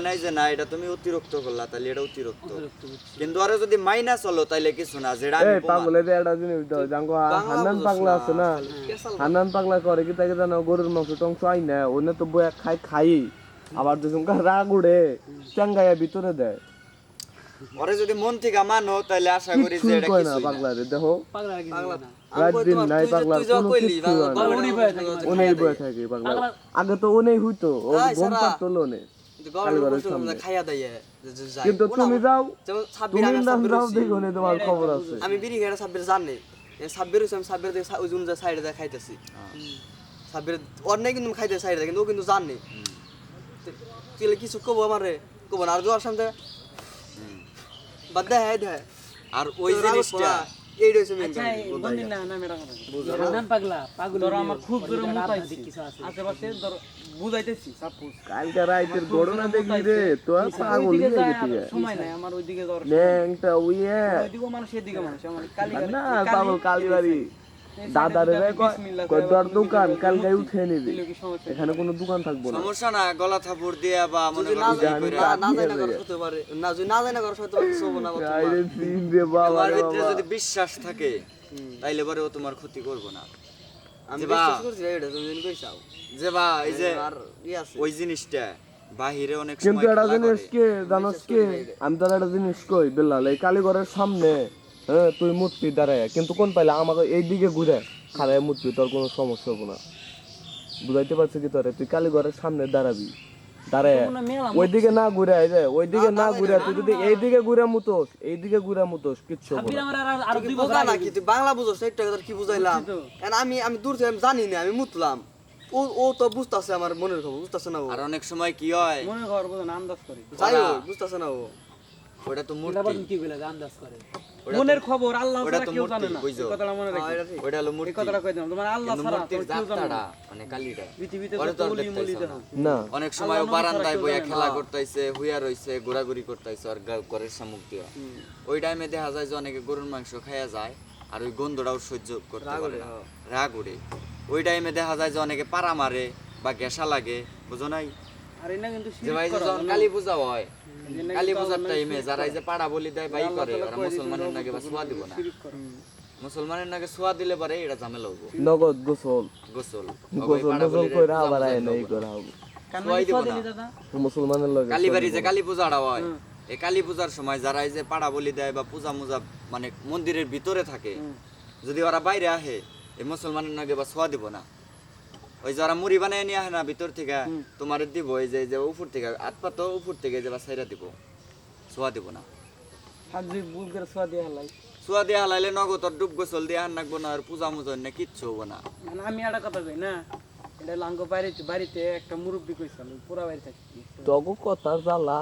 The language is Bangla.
নাই যে না এটা তুমি অতিরিক্ত করলা তাহলে এটা অতিরিক্ত। কিন্তু আরও যদি মাইনাস হলো তাইলে কিছু না যেটা আমি এই প্রমাণ- পাগলে যে একটা জিনিস দাও জাঙ্গো হান্নান পাগলা আছে না? হান্নান পাগলা করে কি তাকে জানো গরুর মাংস টংস আই না ওনে তো বয়া খাই খাই। আবার যখন রাগ উড়ে চাঙ্গাইয়া ভিতরে দেয়। ওরে যদি মন থেকে মানো তাহলে আশা করি যে এটা না পাগলা রে দেখো। পাগলা কি না। রাত দিন নাই পাগলা কোনো কিছু উনি বয়ে থাকে ওনেই পাগলা। আগে তো ওনেই হইতো ও ঘুম দেয় কিন্তু তুমি যাও তুমি যাও দেখো তোমার খবর আছে। আমি বিড়ি খেয়ে সাব্বির জানে সাব্বির হইছে আমি সাব্বির দেখে ওই জুন সাইডে দিয়ে খাইতেছি। সাব্বির ওর কিন্তু খাইতে সাইডে কিন্তু ও কিন্তু জানে। কিছু কবো আমারে? কবো না আর জোয়ার সামনে। বাদ দে হ্যাঁ দে। আর ওই জিনিসটা এই রয়েছে মেন আচ্ছা এই না নাম কথা নাম পাগলা পাগল ধর আমার খুব জোরে মুতাইছি কিছু আশেপাশে ধর বুঝাইতেছি সাপোজ কালকে রাইতের ঘটনা দেখলি রে তো আর পাগল হয়ে গেছে সময় নাই আমার ওইদিকে উইয়ে। ওইদিকে মানুষ এদিকে মানুষ আমার কালি না পাগল কালীবাড়ি। রে তোর দোকান কালকে উঠে নিবি। এখানে কোনো দোকান থাকব না। সমস্যা না গলা দিয়া বা মনে করো না জানি না না জানি না করা পারে। না যদি না জানি না করা হয়তো কিছু হব না আইরে সিন রে বাবা ভিতরে যদি বিশ্বাস থাকে তাইলে পরে ও তোমার ক্ষতি করব না। আমি বিশ্বাস করছি এটা তুমি কইছাও যে বা এই যে আর ই আছে। ওই জিনিসটা বাহিরে অনেক কিন্তু একটা জিনিস। কে জানোস কে? আমি তোর একটা জিনিস কই বেলাল এই কালীঘরের সামনে হ্যাঁ তুই মূর্তি দাঁড়ায় কিন্তু কোন পাইলে আমাকে এই দিকে ঘুরে খারায় মূর্তি তোর কোনো সমস্যা হব না। বুঝাইতে পারছি কি তোরে? তুই কালীঘরের সামনে দাঁড়াবি। দাঁড়ায় ওইদিকে না ঘুরে আয় যায় ওইদিকে না ঘুরে তুই যদি এইদিকে ঘুরে মুতোস এইদিকে ঘুরে মুতোস কিচ্ছু হব না। আমার আর আর তুই বোঝা না কি তুই বাংলা বুঝোস একটু তোর কি বুঝাইলাম? আমি আমি দূর থেকে আমি জানি না আমি মুতলাম। ও ও তো বুঝতাছে আমার মনের খবর বুঝতাছে না ও। আর অনেক সময় কি হয়? মনে কর বুঝো না আন্দাজ করি। যাই বুঝতাছে না ও। ওটা তো মূর্তি। কি বলে আন্দাজ করে। মনের খবর আল্লাহ ছাড়া কেউ জানে না। বুঝছ? কথাটা মনে হ্যাঁ, রাখি। ওটা হলো মূর্তি কথাটা কই দিলাম তোমার আল্লাহ ছাড়া কেউ জানে না। মানে কালীটা। পৃথিবীতে মুলি না। অনেক সময় বারান্দায় বইয়া খেলা করতেছে হুইয়া রইছে ঘোরাঘুরি করতেছে আর ঘরের দিয়া। ওই টাইমে দেখা যায় যে অনেকে গরুর মাংস খাইয়া যায় আর ওই গন্ধটাও সহ্য করতে পারে না। রাগ উড়ে ওই টাইমে দেখা যায় যে অনেকে পাড়া মারে বা গ্যাসা লাগে বুঝো নাই? কালী পূজা হয় কালী পূজার টাইমে যারা এই যে পাড়া বলি দেয় বাই করে ওরা মুসলমানের নাকি বা সোয়া দিব না। মুসলমানের নাকি সোয়া দিলে পরে এটা ঝামেলা হব। নগদ গোসল। গোসল। গোসল গোসল করে আবার আয় না করা হবে সোয়াই দিব না। মুসলমানের লগে কালীবাড়ি যে কালী পূজাটা হয় এই কালী পূজার সময় যারা এই যে পাড়া বলি দেয় বা পূজা মুজা মানে মন্দিরের ভিতরে থাকে যদি ওরা বাইরে আহে এই মুসলমানের নাকি বা সোয়া দিব না। ওই যারা মুড়ি বানায় নিয়ে আহে না ভিতর থেকে তোমার দিব এই যে যে উপর থেকে আটপা তো উপর থেকে যে বা সাইরা দিব। ছোয়া দিব না। হাত দুই বুল করে সোয়া দিয়ে হালাই। সোয়া দিয়ে হালাইলে নগদ আর ডুব গোসল দিয়ে হান নাকবো না আর পূজা মুজা না কিচ্ছু হব না। মানে আমি একটা কথা কই না এটা লাঙ্গ বাড়িতে বাড়িতে একটা মুরব্বী কইছিল পুরা বাড়ি থাকি। তগো কথা জ্বালা।